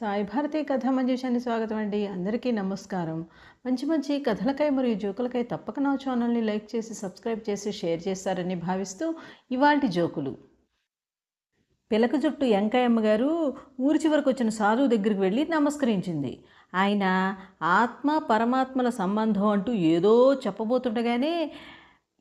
సాయి భారతి కథ మంజుషాన్ని స్వాగతం అండి. అందరికీ నమస్కారం. మంచి మంచి కథలకై మరియు జోకులకై తప్పక నా ఛానల్ని లైక్ చేసి సబ్స్క్రైబ్ చేసి షేర్ చేస్తారని భావిస్తూ ఇవాల్టి జోకులు. పిలక జుట్టు వెంకయ్యమ్మ గారు ఊరి చివరకు వచ్చిన సాధువు దగ్గరికి వెళ్ళి నమస్కరించింది. ఆయన ఆత్మ పరమాత్మల సంబంధం అంటూ ఏదో చెప్పబోతుండగానే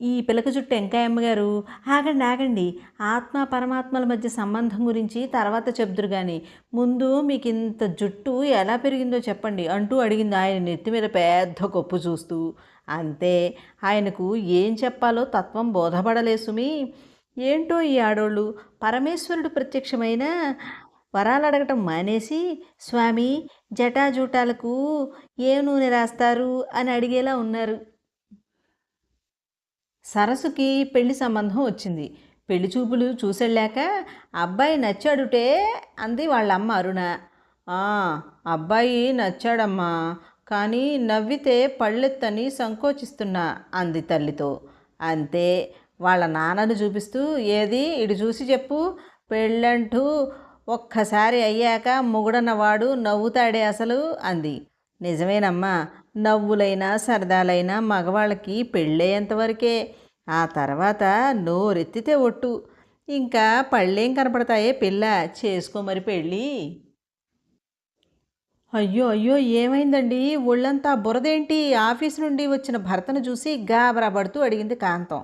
ఈ పిలక జుట్టు వెంకయ్యమ్మ గారు ఆగండి ఆగండి. ఆత్మ పరమాత్మల మధ్య సంబంధం గురించి తర్వాత చెబుదురు కానీ ముందు మీకు ఇంత జుట్టు ఎలా పెరిగిందో చెప్పండి అంటూ అడిగింది ఆయన నెత్తి మీద పెద్ద కొప్పు చూస్తూ. అంతే ఆయనకు ఏం చెప్పాలో తత్వం బోధపడలే సుమి. ఏంటో ఈ ఆడోళ్ళు పరమేశ్వరుడు ప్రత్యక్షమైన వరాలు అడగటం మానేసి స్వామి జటాజూటాలకు ఏ నూనె రాస్తారు అని అడిగేలా ఉన్నారు. సరస్సుకి పెళ్ళి సంబంధం వచ్చింది. పెళ్ళి చూపులు చూసెళ్ళాక అబ్బాయి నచ్చాడుటే అంది వాళ్ళ అమ్మ అరుణ అబ్బాయి నచ్చాడమ్మా కానీ నవ్వితే పళ్ళెత్తని సంకోచిస్తున్నా అంది తల్లితో. అంతే వాళ్ళ నాన్నను చూపిస్తూ ఏది ఇటు చూసి చెప్పు. పెళ్ళంటూ ఒక్కసారి అయ్యాక మొగుడన్నవాడు నవ్వుతాడే అసలు అంది. నిజమేనమ్మా నవ్వులైనా సరదాలైనా మగవాళ్ళకి పెళ్ళయ్యేంతవరకే ఆ తర్వాత నోరెత్తితే ఒట్టు. ఇంకా పళ్ళేం కనపడతాయే పిల్ల? చేసుకో మరి పెళ్ళి. అయ్యో అయ్యో ఏమైందండి? ఒళ్ళంతా బురదేంటి? ఆఫీస్ నుండి వచ్చిన భర్తను చూసి గాబరా పడుతూ అడిగింది కాంతం.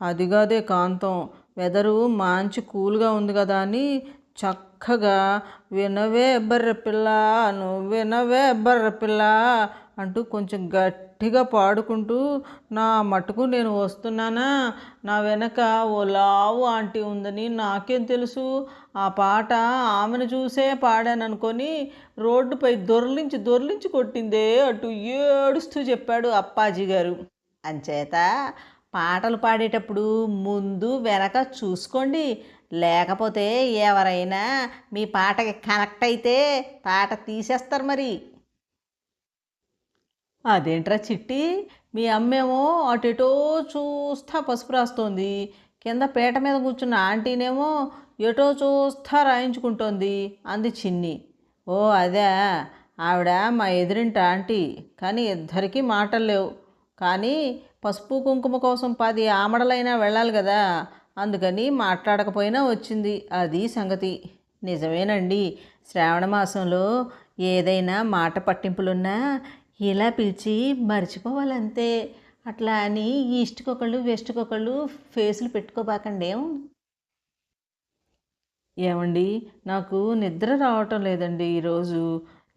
అదిగాదే కాంతం వెదరు మంచి కూల్గా ఉంది కదా అని చక్క చక్కగా వినవే బర్రె పిల్ల నువ్వు వినవే బర్రె పిల్ల అంటూ కొంచెం గట్టిగా పాడుకుంటూ నా మటుకు నేను వస్తున్నానా? నా వెనక ఓ లావు ఆంటీ ఉందని నాకేం తెలుసు? ఆ పాట ఆమెను చూసే పాడాననుకొని రోడ్డుపై దొర్లించి దొర్లించి కొట్టిందే అటు ఏడుస్తూ చెప్పాడు అప్పాజీ గారు. అంచేత పాటలు పాడేటప్పుడు ముందు వెనక చూసుకోండి. లేకపోతే ఎవరైనా మీ పాటకి కనెక్ట్ అయితే పాట తీసేస్తారు మరి. అదేంట్రా చిట్టి? మీ అమ్మేమో అటు చూస్తా పసుపు రాస్తోంది. కింద పీట మీద కూర్చున్న ఆంటీనేమో ఎటో చూస్తా రాయించుకుంటోంది అంది చిన్ని. ఓ అదే ఆవిడ మా ఎదురింటి ఆంటీ. కానీ ఇద్దరికీ మాటలు లేవు. కానీ పసుపు కుంకుమ కోసం పది ఆమడలైనా వెళ్ళాలి కదా. అందుకని మాట్లాడకపోయినా వచ్చింది. అది సంగతి. నిజమేనండి. శ్రావణ మాసంలో ఏదైనా మాట పట్టింపులున్నా ఇలా పిలిచి మర్చిపోవాలంతే. అట్లా అని ఈస్ట్కి ఒకళ్ళు వెస్ట్కి ఒకళ్ళు ఫేసులు పెట్టుకోబాకండి ఏం ఏమండి? నాకు నిద్ర రావటం లేదండి ఈరోజు.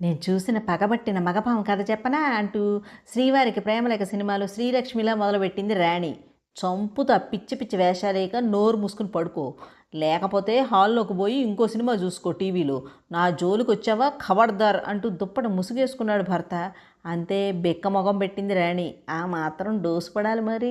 నేను చూసిన పగబట్టిన మగపాము కథ చెప్పనా అంటూ శ్రీవారికి ప్రేమలేక సినిమాలో శ్రీలక్ష్మిలా మొదలుపెట్టింది రాణి. చంపుతా పిచ్చి పిచ్చి వేషాలేక నోరు మూసుకుని పడుకో. లేకపోతే హాల్లోకి పోయి ఇంకో సినిమా చూసుకో టీవీలో. నా జోలికి వచ్చావా ఖబర్దార్ అంటూ దుప్పట ముసుగేసుకున్నాడు భర్త. అంతే బెక్క మొగం పెట్టింది రాణి. ఆ మాత్రం డోసు పడాలి మరి.